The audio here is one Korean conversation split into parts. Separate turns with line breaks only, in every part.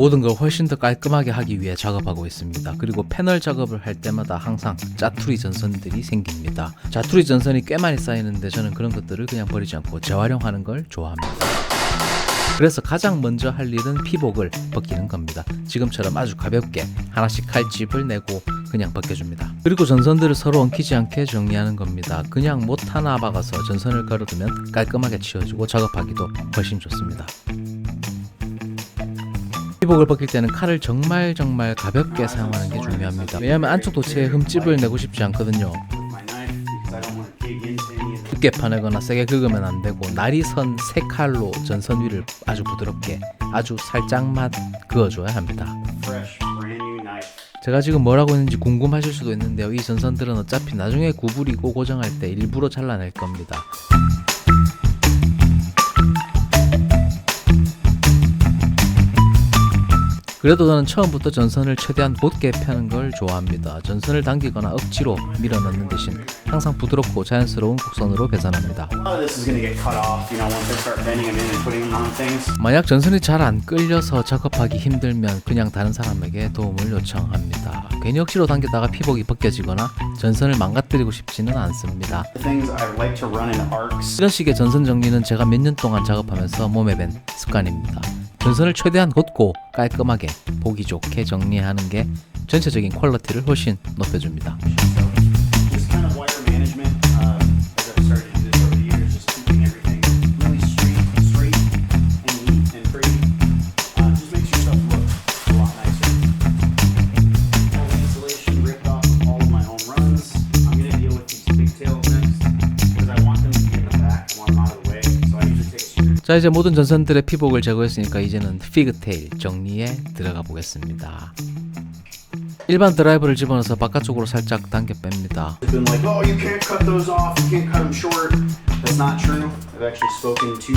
모든 걸 훨씬 더 깔끔하게 하기 위해 작업하고 있습니다. 그리고 패널 작업을 할 때마다 항상 짜투리 전선들이 생깁니다. 짜투리 전선이 꽤 많이 쌓이는데 저는 그런 것들을 그냥 버리지 않고 재활용하는 걸 좋아합니다. 그래서 가장 먼저 할 일은 피복을 벗기는 겁니다. 지금처럼 아주 가볍게 하나씩 칼집을 내고 그냥 벗겨줍니다. 그리고 전선들을 서로 엉키지 않게 정리하는 겁니다. 그냥 못 하나 박아서 전선을 걸어두면 깔끔하게 치워주고 작업하기도 훨씬 좋습니다. 피복을 벗길 때는 칼을 정말 정말 가볍게 사용하는 게 중요합니다. 왜냐하면 안쪽 도체에 흠집을 내고 싶지 않거든요. 두께 파내거나 세게 긁으면 안 되고 날이 선 세 칼로 전선 위를 아주 부드럽게 아주 살짝만 그어줘야 합니다. 제가 지금 뭐라고 했는지 궁금하실 수도 있는데요. 이 전선들은 어차피 나중에 구부리고 고정할 때 일부러 잘라낼 겁니다. 그래도 저는 처음부터 전선을 최대한 곧게 펴는 걸 좋아합니다. 전선을 당기거나 억지로 밀어넣는 대신 항상 부드럽고 자연스러운 곡선으로 배선합니다.
On things.
만약 전선이 잘 안 끌려서 작업하기 힘들면 그냥 다른 사람에게 도움을 요청합니다. 괜히 억지로 당기다가 피복이 벗겨지거나 전선을 망가뜨리고 싶지는 않습니다. 이런 식의 전선 정리는 제가 몇 년 동안 작업하면서 몸에 밴 습관입니다. 전선을 최대한 곧고 깔끔하게 보기 좋게 정리하는 게 전체적인 퀄리티를 훨씬 높여줍니다. 자 이제 모든 전선들의 피복을 제거했으니까 이제는 피그테일 정리에 들어가 보겠습니다. 일반 드라이버를 집어넣어서 바깥쪽으로 살짝 당겨 뺍니다.
They've been like, oh, you can't cut those off, you can't cut them short. That's not true. I've actually spoken to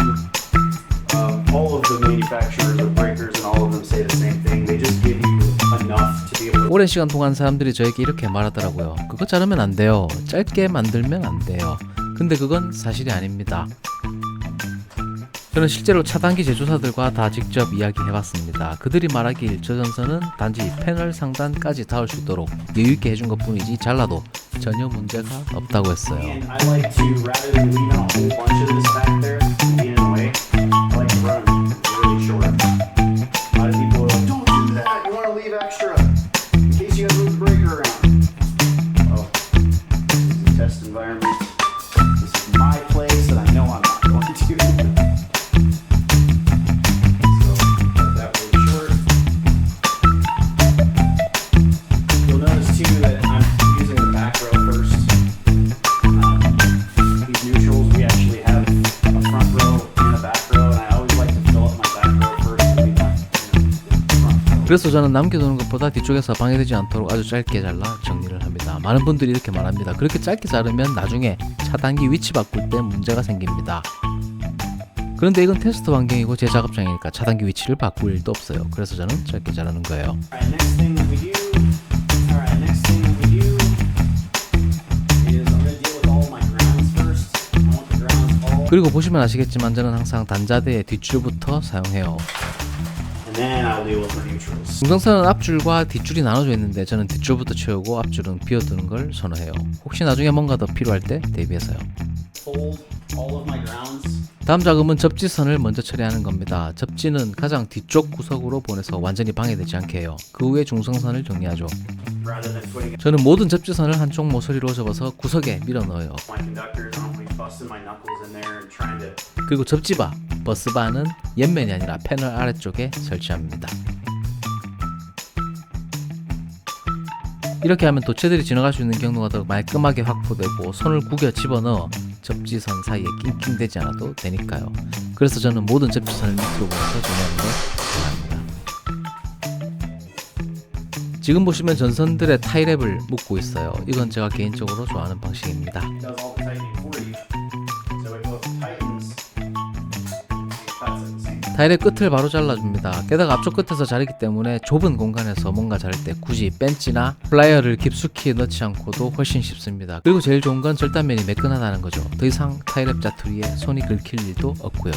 uh, all of the manufacturers of breakers, and all of them say the same thing. They just give you enough to be able to.
오랜 시간 동안 사람들이 저에게 이렇게 말하더라고요. 그거 자르면 안 돼요. 짧게 만들면 안 돼요. 근데 그건 사실이 아닙니다. 저는 실제로 차단기 제조사들과 다 직접 이야기해봤습니다. 그들이 말하길 저 전선은 단지 패널 상단까지 닿을 수 있도록 여유있게 해준 것 뿐이지 잘라도 전혀 문제가 없다고 했어요. 그래서 저는 남겨두는 것보다 뒤쪽에서 방해되지 않도록 아주 짧게 잘라 정리를 합니다. 많은 분들이 이렇게 말합니다. 그렇게 짧게 자르면 나중에 차단기 위치 바꿀 때 문제가 생깁니다. 그런데 이건 테스트 환경이고 제 작업장이니까 차단기 위치를 바꿀 일도 없어요. 그래서 저는 짧게 자르는 거예요. 그리고 보시면 아시겠지만 저는 항상 단자대의 뒷줄부터 사용해요. 중성선은 앞줄과 뒷줄이 나눠져 있는데 저는 뒷줄부터 채우고 앞줄은 비워두는 걸 선호해요. 혹시 나중에 뭔가 더 필요할 때 대비해서요. 다음 작업은 접지선을 먼저 처리하는 겁니다. 접지는 가장 뒤쪽 구석으로 보내서 완전히 방해되지 않게 해요. 그 후에 중성선을 정리하죠. 저는 모든 접지선을 한쪽 모서리로 접어서 구석에 밀어 넣어요. 그리고 접지바, 버스바는 옆면이 아니라 패널 아래쪽에 설치합니다. 이렇게 하면 도체들이 지나갈 수 있는 경로가 더 말끔하게 확보되고 손을 구겨 집어넣어 접지선 사이에 낑낑대지 않아도 되니까요. 그래서 저는 모든 접지선을 밑으로 보내서 정리하는 걸 좋아합니다. 지금 보시면 전선들의 타이랩을 묶고 있어요. 이건 제가 개인적으로 좋아하는 방식입니다. 타일의 끝을 바로 잘라줍니다. 게다가 앞쪽 끝에서 자르기 때문에 좁은 공간에서 뭔가 자를 때 굳이 벤치나 플라이어를 깊숙이 넣지 않고도 훨씬 쉽습니다. 그리고 제일 좋은 건 절단면이 매끈하다는 거죠. 더 이상 타일랩 자투리에 손이 긁힐 일도 없고요.